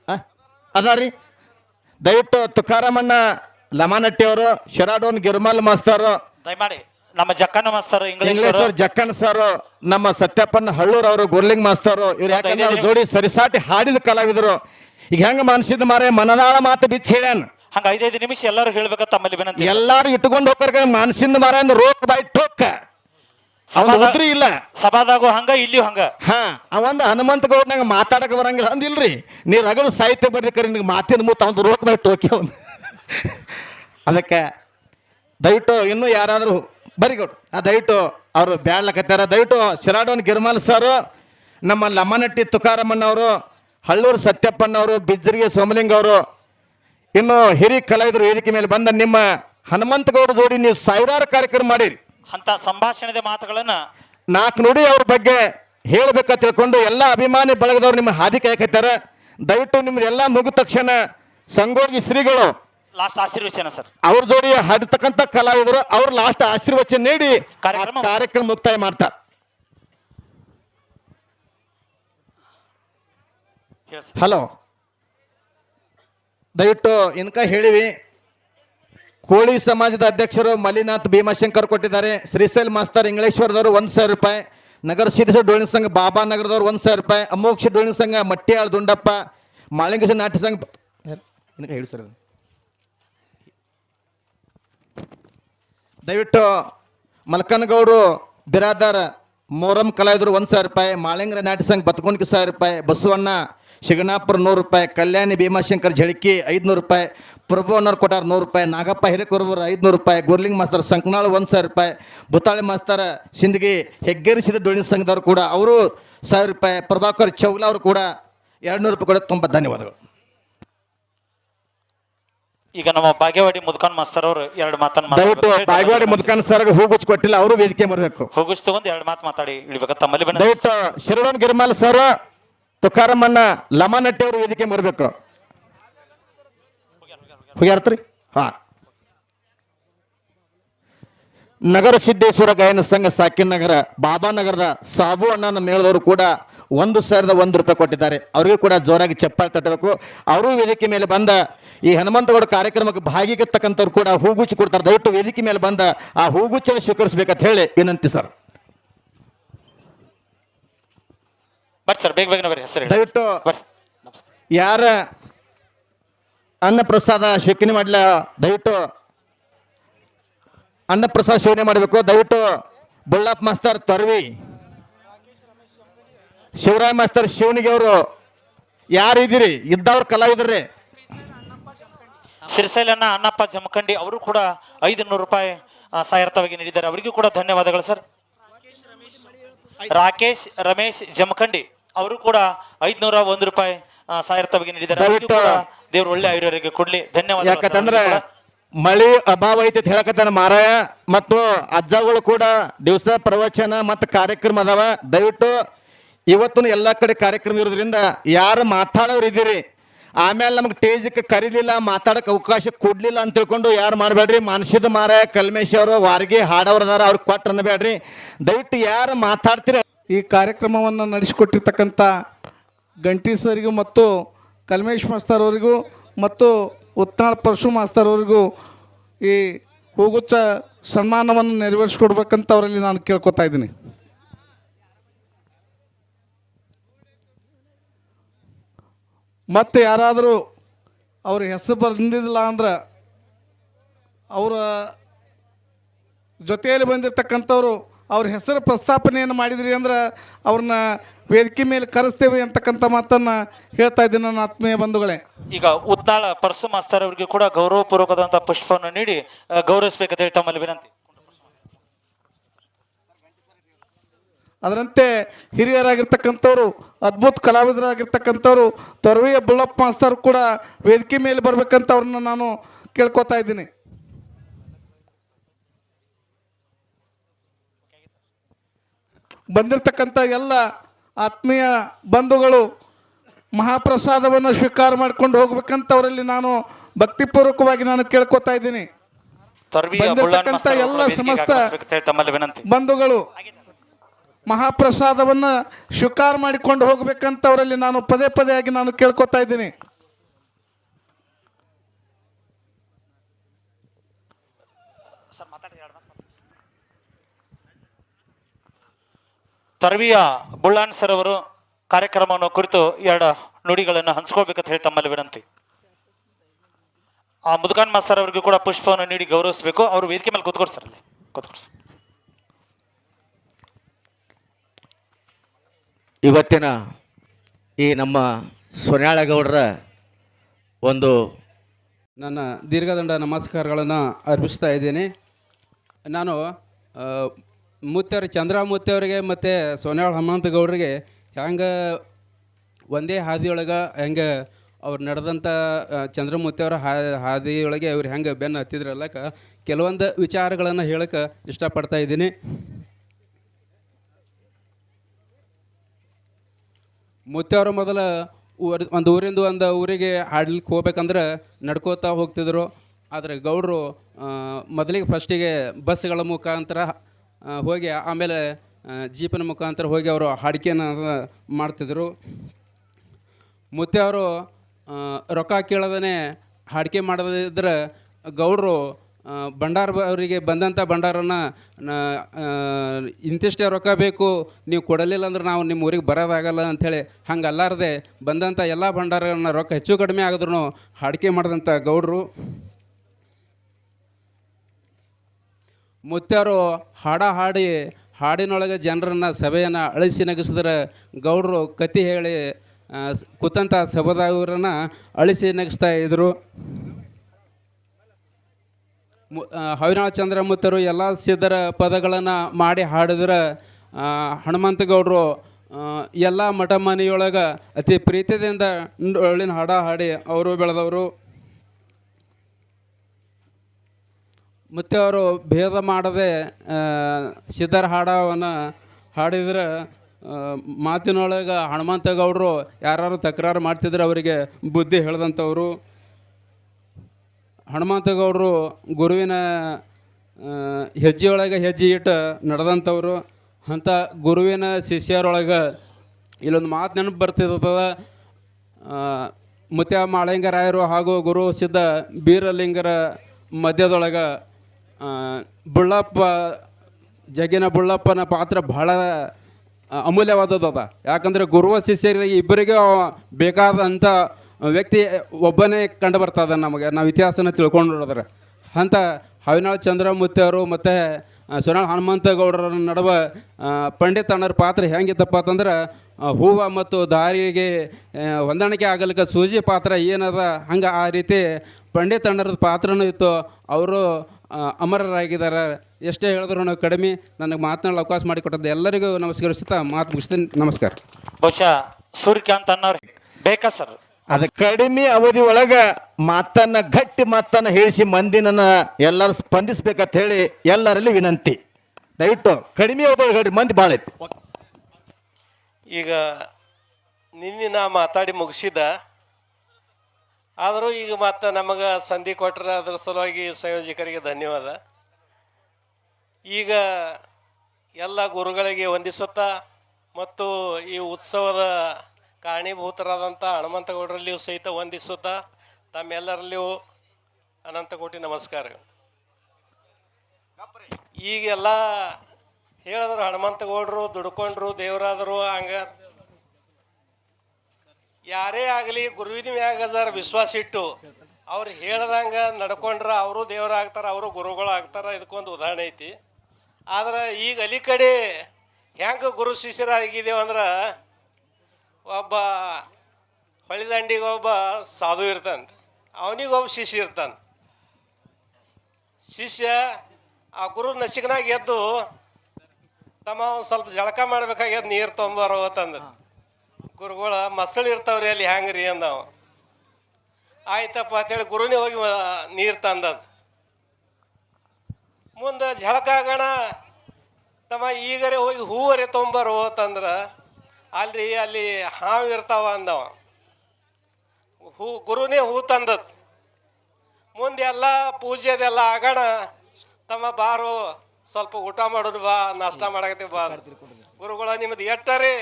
ಆ? ರೀ? ದಯವಿಟ್ಟು ತುಕಾರಾಮಣ್ಣ ಲಮಾನಟ್ಟಿ ಅವರು ಶಿರಾಡೋನ್ ಗಿರ್ಮಲ್ ಮಾಸ್ತರು ದಯಮಾಡಿ ನಮ್ಮ ಜಕ್ಕನ master English Ingleshwar Jakkan sir ನಮ್ಮ ಸತ್ಯಪ್ಪನ ಹಳ್ಳೂರ್ ಅವರು ಗುರ್ಲಿಂಗ್ ಮಾಸ್ತರು ಇವ್ರು ಯಾಕಂದ್ರೆ ಅವ್ರ ಜೋಡಿ ಸರಿಸಾಟಿ ಹಾಡಿದ ಕಲಾವಿದರು. ಈಗ ಹೆಂಗ ಮನಸ್ಸಿದ್ ಮಾರೆ ಮನದಾಳ ಮಾತು ಬಿಚ್ಚಿ ಹೇಳ್ಯಾನ ಹಂಗ ಐದೈದು ನಿಮಿಷ ಎಲ್ಲರೂ ಹೇಳ್ಬೇಕು ತಮ್ಮಲ್ಲಿ ವಿನಂತಿ. ಎಲ್ಲಾರು ಇಟ್ಕೊಂಡು ಹೋಗ್ತಾರೆ ಮನಸ್ಸಿಂದ ಮಾರ ಅಂದ್ರೆ ರೋಕ್ ಬಾಯ್ ಟೋಕ್ ಅವನ ಸಭಾದ- ಇಲ್ಲ. ಸಭಾದಾಗು ಹಂಗ ಇಲ್ಲಿಯೂ ಹಂಗ. ಹಾ. ಅವಂದ ಹನುಮಂತ ಗೌಡನಾಗ ಮಾತಾಡಕ ಬರಂಗಿಲ್ಲ. ಅಂದಿಲ್ರಿ ನೀ ರಗಡು ಸಾಹಿತ್ಯ ಬರ್ಲಿಕ್ಕರಿ ನಿಮ್ಗೆ ಮಾತಿನ ಮೂತ ಅವ್ನು ರೋಕ್ ಮೇಲೆ ಟೋಕಿ ಅವನು ಅದಕ್ಕೆ ದಯವಿಟ್ಟು ಇನ್ನೂ ಯಾರಾದರೂ ಬರಿ ಗೌಡ್ ಆ ದಯವಿಟ್ಟು ಅವರು ಬ್ಯಾಡ್ಲಕತ್ತಾರ ದಯವಿಟ್ಟು ಶಿರಾಡೋನ್ ಗಿರ್ಮಾಲ್ ಸರ್ ನಮ್ಮ ಲಮ್ಮನಟ್ಟಿ ತುಕಾರಮ್ಮನವರು ಹಳ್ಳೂರು ಸತ್ಯಪ್ಪನವರು ಬಿಜ್ಜರಿಗೆ ಸೋಮಲಿಂಗ ಅವರು ಇನ್ನು ಹಿರಿ ಕಲಾವಿದರು ವೇದಿಕೆ ಮೇಲೆ ಬಂದ ನಿಮ್ಮ ಹನುಮಂತಗೌಡ ಜೋಡಿ ನೀವು ಸಾವಿರಾರು ಕಾರ್ಯಕ್ರಮ ಮಾಡಿರಿ. ಅಂತ ಸಂಭಾಷಣೆದ ಮಾತುಗಳನ್ನ ನಾಲ್ಕು ನುಡಿ ಅವ್ರ ಬಗ್ಗೆ ಹೇಳ್ಬೇಕ ತಿಳ್ಕೊಂಡು ಎಲ್ಲ ಅಭಿಮಾನಿ ಬಳಗದವ್ರು ನಿಮ್ಮ ಹಾದಿ ಕಾಯಕತ್ತಾರ ದಯವಿಟ್ಟು ನಿಮ್ದು ಎಲ್ಲ ಮುಗಿದ ತಕ್ಷಣ ಸಂಗೋಗಿ ಶ್ರೀಗಳು ಲಾಸ್ಟ್ ಆಶೀರ್ವಚನ ಸರ್. ಅವ್ರ ಜೋಡಿ ಹಾಡಿರ್ತಕ್ಕಂತ ಕಲಾವಿದರು ಅವ್ರ ಲಾಸ್ಟ್ ಆಶೀರ್ವಚನ ನೀಡಿ ಕಾರ್ಯಕ್ರಮ ಕಾರ್ಯಕ್ರಮ ಮುಕ್ತಾಯ ಮಾಡ್ತಾರೆ ಹೇಳಿ ಸರ್. ಹಲೋ. ದಯವಿಟ್ಟು ಇನ್ಕ ಹೇಳಿವಿ. ಕೋಳಿ ಸಮಾಜದ ಅಧ್ಯಕ್ಷರು ಮಲ್ಲಿನಾಥ್ ಭೀಮಾಶಂಕರ್ ಕೊಟ್ಟಿದ್ದಾರೆ ಶ್ರೀಶೈಲ್ ಮಾಸ್ತರ್ ಇಂಗ್ಲೇಶ್ವರದವರು ಒಂದು ಸಾವಿರ ರೂಪಾಯಿ, ನಗರ ಶಿರಸ ಡೋಳಿನ ಸಂಘ ಬಾಬಾ ನಗರದವರು ಒಂದು ಸಾವಿರ ರೂಪಾಯಿ ಅಮೋಕ್ಷ ಡೋಳಿನ ಸಂಘ ಮಟ್ಟಿಯಾಳ್ ದುಂಡಪ್ಪ ಮಾಳಿಂಗೇಶ ನಾಟ್ಯ ಸಂಘ ಸರ್. ದಯವಿಟ್ಟು ಮಲ್ಕನಗೌಡರು, ಬಿರಾದಾರ ಮೊಹರಂ ಕಲಾವಿದರು ಒಂದು ಸಾವಿರ ರೂಪಾಯಿ ಮಾಳಿಂಗ್ರ ನಾಟ್ಯ ಸಂಘ ಬತ್ಕೊಂಡಿಗೆ ಸಾವಿರ ರೂಪಾಯಿ, ಬಸವಣ್ಣ ಶಿಗಣಾಪುರ ನೂರು ರೂಪಾಯಿ ಕಲ್ಯಾಣಿ ಭೀಮಾಶಂಕರ್ ಝಳಕಿ ಐದುನೂರು ರೂಪಾಯಿ ಪ್ರಭು ಅನ್ನೋರು ಕೊಟ್ಟಾರ ನೂರು ರೂಪಾಯಿ ನಾಗಪ್ಪ ಹಿರೇಕೊರವರು ಐದುನೂರು ರೂಪಾಯಿ ಗುರ್ಲಿಂಗ್ ಮಾಸ್ತರ್ ಸಂಕನಾಳ್ ಒಂದು ಸಾವಿರ ರೂಪಾಯಿ ಬುತ್ತಾಳಿ ಮಾಸ್ತರ ಸಿಂದಗಿ ಹೆಗ್ಗೇರಿಸಿದ ಡೋಣಿ ಡೊಳ್ಳಿನ ಸಂಘದವ್ರು ಕೂಡ ಅವರು ಸಾವಿರ ರೂಪಾಯಿ ಪ್ರಭಾಕರ್ ಚೌಗ್ಲ ಅವರು ಕೂಡ ಎರಡು ನೂರು ರೂಪಾಯಿ ಕೂಡ ತುಂಬ ಧನ್ಯವಾದಗಳು. ಈಗ ನಮ್ಮ ಬಾಗೇವಾಡಿ ಮುದ್ಕನ್ ಮಾಸ್ತರ್ ಅವರು ಎರಡು ಮಾತನ್ನ ದಯವಿಟ್ಟು ಬಾಗವಾಡಿ ಮುದ್ಕನ್ ಸರ್ಗೆ ಹೂಗುಚ್ಚ ಕೊಟ್ಟಿಲ್ಲ ಅವರು ವೇದಿಕೆ ಬರಬೇಕು. ಹೋಗಿಸ್ ತಗೊಂಡು ಎರಡು ಮಾತು ಮಾತಾಡಿ ಇಳಿಬೇಕು? ತಮ್ಮಲ್ಲಿ ಬಂದ ದಯವಿಟ್ಟು ಶಿರಡೋನ್ ಗಿರ್ಮಾಲ್ ಸರ್ ತುಕಾರಮ್ಮಣ್ಣ ಲಮಾನಟ್ಟಿ ಅವರು ವೇದಿಕೆ ಬರಬೇಕು ಹೋಗ್ಯಾರತ್ರಿ? ಹಾ. ನಗರ ಸಿದ್ದೇಶ್ವರ ಗಾಯನ ಸಂಘ ಸಾಕಿನ ನಗರ, ಬಾಬಾ ನಗರದ ಸಾಬು ಅಣ್ಣನ ಮೇಳದವರು ಕೂಡ ಒಂದು ಸಾವಿರದ ಒಂದು ರೂಪಾಯಿ ಕೊಟ್ಟಿದ್ದಾರೆ. ಅವ್ರಿಗೂ ಕೂಡ ಜೋರಾಗಿ ಚಪ್ಪಾಳೆ ತಟ್ಟಬೇಕು. ಅವರು ವೇದಿಕೆ ಮೇಲೆ ಬಂದ ಈ ಹನುಮಂತಗೌಡ ಕಾರ್ಯಕ್ರಮಕ್ಕೆ ಭಾಗಿಗತಕ್ಕಂಥವ್ರು ಕೂಡ ಹೂಗುಚ್ಚಿ ಕೊಡ್ತಾರೆ. ದಯವಿಟ್ಟು ವೇದಿಕೆ ಮೇಲೆ ಬಂದ ಆ ಹೂಗುಚ್ಚನ್ನು ಸ್ವೀಕರಿಸಬೇಕಂತ ಹೇಳಿ ವಿನಂತಿ ಸರ್. ಸರ್ ಬೇಗ ಬೇಗನೆ ಬರ್ರಿ ಹೆಸರು ಹೇಳಿ. ದಯವಿಟ್ಟು ಬರ್ರಿ. ನಮಸ್ಕಾರ ಯಾರ ಅನ್ನಪ್ರಸಾದ ಸ್ವೀಕರಣೆ ಮಾಡಲ ದಯವಿಟ್ಟು ಅನ್ನಪ್ರಸಾದ ಸೇವನೆ ಮಾಡಬೇಕು. ದಯವಿಟ್ಟು ಬುಳ್ಳಪ್ಪ ಮಾಸ್ತರ್ ತರ್ವಿ ಶಿವರಾಯ ಮಾಸ್ತರ್ ಶಿವನಿಗೆ ಅವರು ಯಾರು ಇದ್ದೀರಿ? ಇದ್ದವ್ರ ಕಲಾವಿದ್ರಿ? ಸಿರಿಸೈಲನ್ನ ಅಣ್ಣಪ್ಪ ಜಮಖಂಡಿ ಅವರು ಕೂಡ ಐದು ನೂರು ರೂಪಾಯಿ ಆ, ಸಹಾಯಾರ್ಥವಾಗಿ ನೀಡಿದ್ದಾರೆ. ಅವರಿಗೂ ಕೂಡ ಧನ್ಯವಾದಗಳು ಸರ್. ರಾಕೇಶ್ ರಮೇಶ್ ಜಮಖಂಡಿ. ಅವರು ಕೂಡ ಐದ್ನೂರ ಒಂದು ರೂಪಾಯಿ ಆ, ಸಹಾಯಾರ್ಥವಾಗಿ ನೀಡಿದ್ದಾರೆ. ದೇವ್ರು ಒಳ್ಳೆ ಆಯುರ್ವೇದಿಗೆ ಕೊಡ್ಲಿ. ಧನ್ಯವಾದ ಯಾಕಂತಂದ್ರೆ ಮಳಿ ಅಭಾವ ಐತಿ ಅಂತ ಹೇಳಕತ್ತಾನ ಮಾರಾಯ. ಮತ್ತು ಅಜ್ಜಗಳು ಕೂಡ ದಿವಸ ಪ್ರವಚನ ಮತ್ತು ಕಾರ್ಯಕ್ರಮ ಅದಾವ. ದಯವಿಟ್ಟು ಇವತ್ತು ಎಲ್ಲ ಕಡೆ ಕಾರ್ಯಕ್ರಮ ಇರೋದ್ರಿಂದ ಯಾರು ಮಾತಾಡೋರು ಇದ್ದೀರಿ. ಆಮೇಲೆ ನಮ್ಗೆ ಟೇಜಕ್ಕೆ ಕರೀಲಿಲ್ಲ ಮಾತಾಡಕ್ಕೆ ಅವಕಾಶ ಕೊಡ್ಲಿಲ್ಲ ಅಂತ ತಿಳ್ಕೊಂಡು ಯಾರು ಮಾಡಬೇಡ್ರಿ. ಮಾನಸಿದ ಮಾರಾಯ ಕಲ್ಮೇಶ್ ಅವರು ವಾರ್ಗಿ ಹಾಡವ್ರದಾರ ಅದಾರ ಅವ್ರಿಗೆ ಕೊಟ್ಟು ಅನ್ನಬೇಡ್ರಿ ದಯವಿಟ್ಟು ಯಾರು ಮಾತಾಡ್ತೀರಿ ಈ ಕಾರ್ಯಕ್ರಮವನ್ನು ನಡೆಸಿಕೊಟ್ಟಿರ್ತಕ್ಕಂಥ ಗಂಟಿ ಸರಿಗೂ ಮತ್ತು ಕಲ್ಮೇಶ್ ಮಾಸ್ತರ್ ಅವರಿಗೂ ಮತ್ತು ಉತ್ನಾಳ್ ಪರಶು ಮಾಸ್ತರ್ ಅವರಿಗೂ ಈ ಹೂಗುಚ್ಚ ಸನ್ಮಾನವನ್ನು ನೆರವೇರಿಸ್ಕೊಡ್ಬೇಕಂತ ಅವರಲ್ಲಿ ನಾನು ಕೇಳ್ಕೊತಾ ಇದ್ದೀನಿ. ಮತ್ತು ಯಾರಾದರೂ ಅವ್ರ ಹೆಸರು ಬಂದಿದ್ದಿಲ್ಲ ಅಂದ್ರೆ ಅವರ ಜೊತೆಯಲ್ಲಿ ಬಂದಿರತಕ್ಕಂಥವ್ರು ಅವ್ರ ಹೆಸರು ಪ್ರಸ್ತಾಪನೆಯನ್ನು ಮಾಡಿದ್ರಿ ಅಂದ್ರೆ ಅವ್ರನ್ನ ವೇದಿಕೆ ಮೇಲೆ ಕರೆಸ್ತೇವೆ ಅಂತಕ್ಕಂಥ ಮಾತನ್ನು ಹೇಳ್ತಾ ಇದ್ದೀನಿ ನನ್ನ ಆತ್ಮೀಯ ಬಂಧುಗಳೇ. ಈಗ ಉತ್ನಾಳ ಪರಸು ಮಾಸ್ತರ್ ಅವರಿಗೆ ಕೂಡ ಗೌರವಪೂರ್ವಕದಂತ ಪುಷ್ಪವನ್ನು ನೀಡಿ ಗೌರವಿಸ್ಬೇಕಂತ ಹೇಳಿ ತಮ್ಮಲ್ಲಿ ವಿನಂತಿ. ಅದರಂತೆ ಹಿರಿಯರಾಗಿರ್ತಕ್ಕಂಥವ್ರು ಅದ್ಭುತ ಕಲಾವಿದರಾಗಿರ್ತಕ್ಕಂಥವ್ರು ತೊರವೆಯ ಬುಳ್ಳಪ್ಪ ಮಾಸ್ತರ್ ಕೂಡ ವೇದಿಕೆ ಮೇಲೆ ಬರ್ಬೇಕಂತ ಅವ್ರನ್ನ ನಾನು ಕೇಳ್ಕೊತಾ ಇದ್ದೀನಿ. ಬಂದಿರತಕ್ಕಂಥ ಎಲ್ಲ ಆತ್ಮೀಯ ಬಂಧುಗಳು ಮಹಾಪ್ರಸಾದವನ್ನು ಸ್ವೀಕಾರ ಮಾಡ್ಕೊಂಡು ಹೋಗ್ಬೇಕಂತ ಅವರಲ್ಲಿ ನಾನು ಭಕ್ತಿಪೂರ್ವಕವಾಗಿ ನಾನು ಕೇಳ್ಕೊತಾ ಇದ್ದೀನಿ. ಬಂದಿರ್ತಕ್ಕಂಥ ಎಲ್ಲ ಸಮಸ್ತ ಬಂಧುಗಳು ಮಹಾಪ್ರಸಾದವನ್ನು ಸ್ವೀಕಾರ ಮಾಡಿಕೊಂಡು ಹೋಗ್ಬೇಕಂತ ಅವರಲ್ಲಿ ನಾನು ಪದೇ ಪದೇ ಆಗಿ ನಾನು ಕೇಳ್ಕೊತಾ ಇದ್ದೀನಿ. ತೊರ್ವಿಯ ಬುಳ್ಳಾನ್ ಸರ್ ಅವರು ಕಾರ್ಯಕ್ರಮವನ್ನು ಕುರಿತು ಎರಡು ನುಡಿಗಳನ್ನು ಹಂಚ್ಕೊಳ್ಬೇಕಂತ ಹೇಳಿ ತಮ್ಮಲ್ಲಿ ವಿನಂತಿ. ಆ ಮುದುಕಾನ್ ಮಾಸ್ತರ್ ಅವರಿಗೂ ಕೂಡ ಪುಷ್ಪವನ್ನು ನೀಡಿ ಗೌರವಿಸಬೇಕು. ಅವರು ವೇದಿಕೆ ಮೇಲೆ ಕೂತ್ಕೊಡ್ ಸರ್ ಅಲ್ಲಿ. ಕೂತ್ಕೊಡ್ಸ ಸರ್. ಇವತ್ತಿನ ಈ ನಮ್ಮ ಸೊನ್ಯಾಳಗೌಡರ ಒಂದು ನನ್ನ ದೀರ್ಘದಂಡ ನಮಸ್ಕಾರಗಳನ್ನು ಅರ್ಪಿಸ್ತಾ ಇದ್ದೀನಿ. ನಾನು ಆ, ಚಂದ್ರಮೂರ್ತಿ ಚಂದ್ರ ಮುತ್ತೆಯವರಿಗೆ ಮತ್ತು ಸೋನ್ಯಾಳ್ ಹನುಮಂತ ಗೌಡ್ರಿಗೆ ಹೆಂಗೆ ಒಂದೇ ಹಾದಿಯೊಳಗೆ ಹೆಂಗೆ ಅವ್ರು ನಡೆದಂಥ ಚಂದ್ರಮೂರ್ತಿಯವರ ಹಾ ಹಾದಿಯೊಳಗೆ ಅವ್ರು ಹೆಂಗೆ ಬೆನ್ನು ಹತ್ತಿದ್ರಲ್ಲಕ ಕೆಲವೊಂದು ವಿಚಾರಗಳನ್ನು ಹೇಳಕ್ಕೆ ಇಷ್ಟಪಡ್ತಾ ಇದ್ದೀನಿ. ಮುತ್ತೆಯವರು ಮೊದಲ ಊರ್ ಒಂದು ಊರಿಂದ ಒಂದು ಊರಿಗೆ ಹಾಡ್ಲಿಕ್ಕೆ ಹೋಗ್ಬೇಕಂದ್ರೆ ನಡ್ಕೋತಾ ಹೋಗ್ತಿದ್ರು. ಆದರೆ ಗೌಡರು ಮೊದಲಿಗೆ ಫಸ್ಟಿಗೆ ಬಸ್ಗಳ ಮುಖಾಂತರ ಹೋಗಿ ಆಮೇಲೆ ಜೀಪನ ಮುಖಾಂತರ ಹೋಗಿ ಅವರು ಹಾಡಿಕೆನ ಮಾಡ್ತಿದ್ರು. ಮುತ್ತೆಯವರು ರೊಕ್ಕ ಕೇಳದೇ ಹಾಡಿಕೆ ಮಾಡದಿದ್ರೆ ಗೌಡರು ಭಂಡಾರ ಅವರಿಗೆ ಬಂದಂಥ ಭಂಡಾರನ ಇಂತಿಷ್ಟೇ ರೊಕ್ಕ ಬೇಕು, ನೀವು ಕೊಡಲಿಲ್ಲ ಅಂದ್ರೆ ನಾವು ನಿಮ್ಮ ಊರಿಗೆ ಬರೋದಾಗಲ್ಲ ಅಂಥೇಳಿ ಹಂಗೆ ಅಲ್ಲಾರದೆ ಬಂದಂಥ ಎಲ್ಲ ಭಂಡಾರನ ರೊಕ್ಕ ಹೆಚ್ಚು ಕಡಿಮೆ ಆಗಿದ್ರು ಹಾಡಿಕೆ ಮಾಡಿದಂಥ ಗೌಡರು. ಮುತ್ಯಾರು ಹಾಡ ಹಾಡಿ, ಹಾಡಿನೊಳಗೆ ಜನರನ್ನು ಸಭೆಯನ್ನು ಅಳಿಸಿ ನಗಿಸಿದ್ರೆ ಗೌಡರು ಕತಿ ಹೇಳಿ ಕುತಂತ ಸ್- ಕೂತಂಥ ಸಭಾದವರನ್ನು ಅಳಿಸಿ ನಗಿಸ್ತಾ ಇದ್ದರು ಮು ಚಂದ್ರ ಚಂದ್ರಮುತ್ತರು ಎಲ್ಲ ಸಿದ್ಧರ ಪದಗಳನ್ನು ಮಾಡಿ ಹಾಡಿದ್ರೆ ಹನುಮಂತ ಹನುಮಂತಗೌಡರು ಎಲ್ಲ ಮಠ ಮನೆಯೊಳಗೆ ಅತಿ ಪ್ರೀತಿಯಿಂದ ಹಾಡ ಹಾಡಿ ಅವರು ಬೆಳೆದವರು. ಮತ್ತು ಅವರು ಭೇದ ಮಾಡದೆ ಸಿದ್ಧರ ಹಾಡವನ್ನು ಹಾಡಿದ್ರೆ ಮಾತಿನೊಳಗೆ ಹನುಮಂತಗೌಡರು ಯಾರು ತಕರಾರು ಮಾಡ್ತಿದ್ರೆ ಅವರಿಗೆ ಬುದ್ಧಿ ಹೇಳ್ದಂಥವ್ರು. ಹನುಮಂತಗೌಡರು ಗುರುವಿನ ಹೆಜ್ಜೆಯೊಳಗೆ ಹೆಜ್ಜೆ ಇಟ್ಟು ನಡೆದಂಥವ್ರು. ಅಂಥ ಗುರುವಿನ ಶಿಷ್ಯರೊಳಗೆ ಇಲ್ಲೊಂದು ಮಾತು ನೆನಪು ಬರ್ತಿರ್ತದ. ಮುತ್ಯ ಮಾಳಿಂಗರಾಯರು ಹಾಗೂ ಗುರು ಸಿದ್ಧ ಬೀರಲಿಂಗರ ಮಧ್ಯದೊಳಗೆ ಬುಳ್ಳಪ್ಪ, ಜಗಿನ ಬುಳ್ಳಪ್ಪನ ಪಾತ್ರ ಬಹಳ ಅಮೂಲ್ಯವಾದದ್ದದ ಅಮೂಲ್ಯವಾದದ್ದು ಯಾಕಂದರೆ ಗುರುವ ಶಿಷ್ಯರಿಗೆ ಇಬ್ಬರಿಗೆ ಬೇಕಾದಂಥ ವ್ಯಕ್ತಿ ಒಬ್ಬನೇ ಕಂಡು ಬರ್ತದೆ ನಮಗೆ. ನಾವು ಇತಿಹಾಸನ ತಿಳ್ಕೊಂಡು ನೋಡಿದ್ರೆ. ಅಂಥ ಹವಿನಾಳ್ ಚಂದ್ರಮೂರ್ತಿ ಅವರು ಮತ್ತು ಸುನಾಳ್ ಹನುಮಂತಗೌಡರ ನಡುವೆ ಪಂಡಿತ್ ಅಣ್ಣರ ಪಾತ್ರ ಹೆಂಗಿತ್ತಪ್ಪ ಅಂತಂದ್ರೆ ಹೂವು ಮತ್ತು ದಾರಿಗೆ ಹೊಂದಾಣಿಕೆ ಆಗಲಿಕ್ಕೆ ಸೂಜಿ ಪಾತ್ರ ಏನದ, ಹಂಗೆ ಆ ರೀತಿ ಪಂಡಿತ್ ಪಾತ್ರನೂ ಇತ್ತು. ಅವರು ಅಮರರಾಗಿದ್ದಾರೆ. ಎಷ್ಟೇ ಹೇಳಿದ್ರು ನಾವು ಕಡಿಮೆ ನನಗೆ ಮಾತನಾಡಲು ಅವಕಾಶ ಮಾಡಿಕೊಟ್ಟದ್ದು ಎಲ್ಲರಿಗೂ ನಮಸ್ಕರಿಸ್ತಾ ಮಾತು ಮುಗಿಸ್ತೀನಿ. ನಮಸ್ಕಾರ. ಬಹುಶಃ ಸೂರ್ಯಕಾಂತ್ ಅನ್ನೋರು ಬೇಕಾ ಸರ್ ಅದ ಕಡಿಮೆ ಅವಧಿ ಒಳಗ ಮಾತನ್ನ ಗಟ್ಟಿ ಮಾತನ್ನ ಹೇಳಿಸಿ ಮಂದಿನ ಎಲ್ಲರೂ ಸ್ಪಂದಿಸ್ಬೇಕಂತ ಹೇಳಿ ಎಲ್ಲರಲ್ಲಿ ವಿನಂತಿ. ದಯವಿಟ್ಟು ಕಡಿಮೆ ಅವಧಿ ಒಳಗಡೆ ಮಂದಿ ಭಾಳ ಐತಿ. ಈಗ ನಿನ್ನೆ ನಾ ಮಾತಾಡಿ ಮುಗಿಸಿದ ಆದರೂ ಈಗ ಮತ್ತೆ ನಮಗೆ ಸಂಧಿ ಕೊಟ್ಟರೆ ಅದರ ಸಲುವಾಗಿ ಸಂಯೋಜಕರಿಗೆ ಧನ್ಯವಾದ. ಈಗ ಎಲ್ಲ ಗುರುಗಳಿಗೆ ವಂದಿಸುತ್ತಾ ಮತ್ತು ಈ ಉತ್ಸವದ ಕಾರಣೀಭೂತರಾದಂಥ ಹನುಮಂತಗೌಡರಲ್ಲಿಯೂ ಸಹಿತ ವಂದಿಸುತ್ತಾ ತಮ್ಮೆಲ್ಲರಲ್ಲಿಯೂ ಅನಂತ ಕೋಟಿ ನಮಸ್ಕಾರಗಳು ಈಗೆಲ್ಲ ಹೇಳಿದ್ರು ಹನುಮಂತಗೌಡರು ದುಡ್ಕೊಂಡ್ರು ದೇವರಾದರು ಹಂಗ ಯಾರೇ ಆಗಲಿ ಗುರುವಿನ ಮ್ಯಾಗ ವಿಶ್ವಾಸ ಇಟ್ಟು ಅವ್ರು ಹೇಳ್ದಂಗ ನಡ್ಕೊಂಡ್ರೆ ಅವರು ದೇವರಾಗ್ತಾರೆ ಅವರು ಗುರುಗಳು ಆಗ್ತಾರೆ, ಇದಕ್ಕೊಂದು ಉದಾಹರಣೆ ಐತಿ. ಆದ್ರೆ ಈಗ ಅಲಿ ಕಡೆ ಹೆಂಗೆ ಗುರು ಶಿಷ್ಯರಾಗಿದ್ದೇವೆ ಅಂದ್ರೆ ಒಬ್ಬ ಹೊಳಿದಂಡಿಗೆ ಒಬ್ಬ ಸಾಧು ಇರ್ತಾನೆ, ಅವನಿಗೆ ಒಬ್ಬ ಶಿಷ್ಯ ಇರ್ತಾನೆ. ಶಿಷ್ಯ ಆ ಗುರು ನಸಿಕನಾಗ ಎದ್ದು ತಮ್ಮ ಒಂದು ಸ್ವಲ್ಪ ಜಳಕ ಮಾಡ್ಬೇಕಾಗ್ಯದ ನೀರು ತೊಂಬಾರೋ ಅಂತಂದ ಗುರುಗಳ ಮಸಳು ಇರ್ತಾವ್ರಿ ಅಲ್ಲಿ ಹೆಂಗ್ರಿ ಅಂದವ. ಆಯ್ತಪ್ಪ ಅಂತೇಳಿ ಗುರುನೇ ಹೋಗಿ ನೀರು ತಂದದ್ದು ಮುಂದೆ ಝಳಕಾಗಣ ತಮ್ಮ ಈಗರೆ ಹೋಗಿ ಹೂವರೆ ತೊಂಬರು ಅಂತಂದ್ರೆ ಅಲ್ಲಿ ಅಲ್ಲಿ ಹಾವು ಇರ್ತಾವ ಅಂದವ. ಹೂ ಗುರುನೇ ಹೂ ತಂದದ್. ಮುಂದೆ ಎಲ್ಲ ಪೂಜೆದೆಲ್ಲ ಆಗೋಣ ತಮ್ಮ ಬಾರು ಸ್ವಲ್ಪ ಊಟ ಮಾಡೋದು ಬಾ, ನಾಷ್ಟ ಮಾಡಕತ್ತೀವಿ ಬಾ. ಗುರುಗಳ ನಿಮ್ದು ಎಟ್ಟರೆ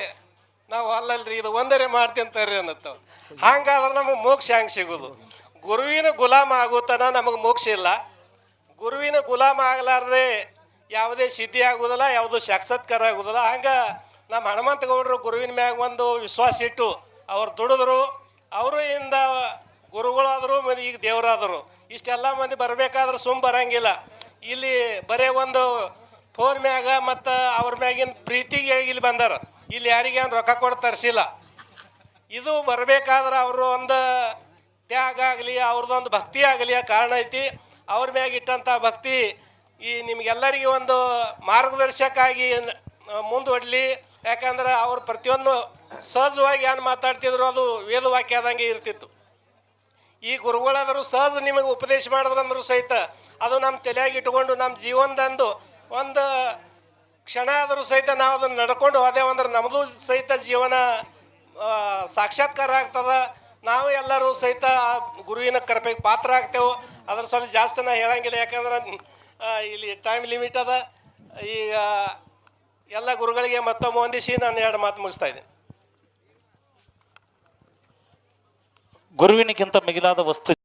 ನಾವು ಅಲ್ಲಲ್ರಿ, ಇದು ಒಂದರೆ ಮಾಡ್ತಿಂತಾರ್ರಿ ಅನ್ನತ್ತವ. ಹಂಗಾದ್ರೆ ನಮಗೆ ಮೋಕ್ಷ ಹೆಂಗೆ ಸಿಗೋದು? ಗುರುವಿನ ಗುಲಾಮ ಆಗುತ್ತನ ನಮಗೆ ಮೋಕ್ಷ ಇಲ್ಲ. ಗುರುವಿನ ಗುಲಾಮ ಆಗ್ಲಾರ್ದೆ ಯಾವುದೇ ಸಿದ್ಧಿ ಆಗುವುದಿಲ್ಲ ಯಾವುದೂ ಸಾಕ್ಷಾತ್ಕಾರ ಆಗುವುದಿಲ್ಲ ಹಂಗೆ ನಮ್ಮ ಹನುಮಂತ ಗೌಡರು ಗುರುವಿನ ಮ್ಯಾಗ ಒಂದು ವಿಶ್ವಾಸ ಇಟ್ಟು ಅವ್ರು ದುಡಿದ್ರು. ಅವರು ಇಂದ ಗುರುಗಳಾದರು, ಮತ್ತು ಈಗ ದೇವರಾದರು. ಇಷ್ಟೆಲ್ಲ ಮಂದಿ ಬರಬೇಕಾದ್ರೆ ಸುಮ್ಮ ಬರಂಗಿಲ್ಲ. ಇಲ್ಲಿ ಬರೇ ಒಂದು ಫೋನ್ ಮ್ಯಾಗ ಮತ್ತು ಅವ್ರ ಮ್ಯಾಗಿನ ಪ್ರೀತಿಗೆ ಇಲ್ಲಿ ಬಂದಾರ. ಇಲ್ಲಿ ಯಾರಿಗೇನು ರೊಕ್ಕ ಕೊಟ್ಟು ತರಿಸಿಲ್ಲ. ಇದು ಬರಬೇಕಾದ್ರೆ ಅವರು ಒಂದು ತ್ಯಾಗ ಆಗಲಿ ಅವ್ರದ್ದೊಂದು ಭಕ್ತಿ ಆಗಲಿ ಕಾರಣ ಐತಿ. ಅವ್ರ ಮ್ಯಾಗ ಇಟ್ಟಂಥ ಭಕ್ತಿ ಈ ನಿಮ್ಗೆಲ್ಲರಿಗೆ ಒಂದು ಮಾರ್ಗದರ್ಶಕ ಆಗಿ ಮುಂದುವಡ್ಲಿ. ಯಾಕಂದ್ರೆ ಅವ್ರು ಪ್ರತಿಯೊಂದು ಸಹಜವಾಗಿ ಏನು ಮಾತಾಡ್ತಿದ್ರು ಅದು ವೇದವಾಕ್ಯ ಆದಂಗೆ ಇರ್ತಿತ್ತು. ಈ ಗುರುಗಳಾದರೂ ಸಹಜ ನಿಮಗೆ ಉಪದೇಶ ಮಾಡಿದ್ರಂದ್ರು ಸಹಿತ ಅದು ನಮ್ಮ ತಲೆಯಾಗಿ ಇಟ್ಕೊಂಡು ನಮ್ಮ ಜೀವನದಂದು ಒಂದು ಕ್ಷಣ ಆದರೂ ಸಹಿತ ನಾವು ಅದನ್ನು ನಡ್ಕೊಂಡು ಹೋದೆವಂದ್ರೆ ನಮ್ಮದು ಸಹಿತ ಜೀವನ ಸಾಕ್ಷಾತ್ಕಾರ ಆಗ್ತದ. ನಾವು ಎಲ್ಲರೂ ಸಹಿತ ಗುರುವಿನ ಕೃಪೆಗೆ ಪಾತ್ರ ಆಗ್ತೇವೆ. ಅದ್ರ ಸ್ವಲ್ಪ ಜಾಸ್ತಿ ನಾ ಹೇಳಂಗಿಲ್ಲ, ಯಾಕಂದ್ರೆ ಇಲ್ಲಿ ಟೈಮ್ ಲಿಮಿಟ್ ಅದ. ಈಗ ಎಲ್ಲ ಗುರುಗಳಿಗೆ ಮತ್ತೊಮ್ಮೆ ಹೊಂದಿಸಿ ನಾನು ಎರಡು ಮಾತು ಮುಗಿಸ್ತಾ ಇದ್ದೀನಿ. ಗುರುವಿನಕ್ಕಿಂತ ಮಿಗಿಲಾದ ವಸ್ತು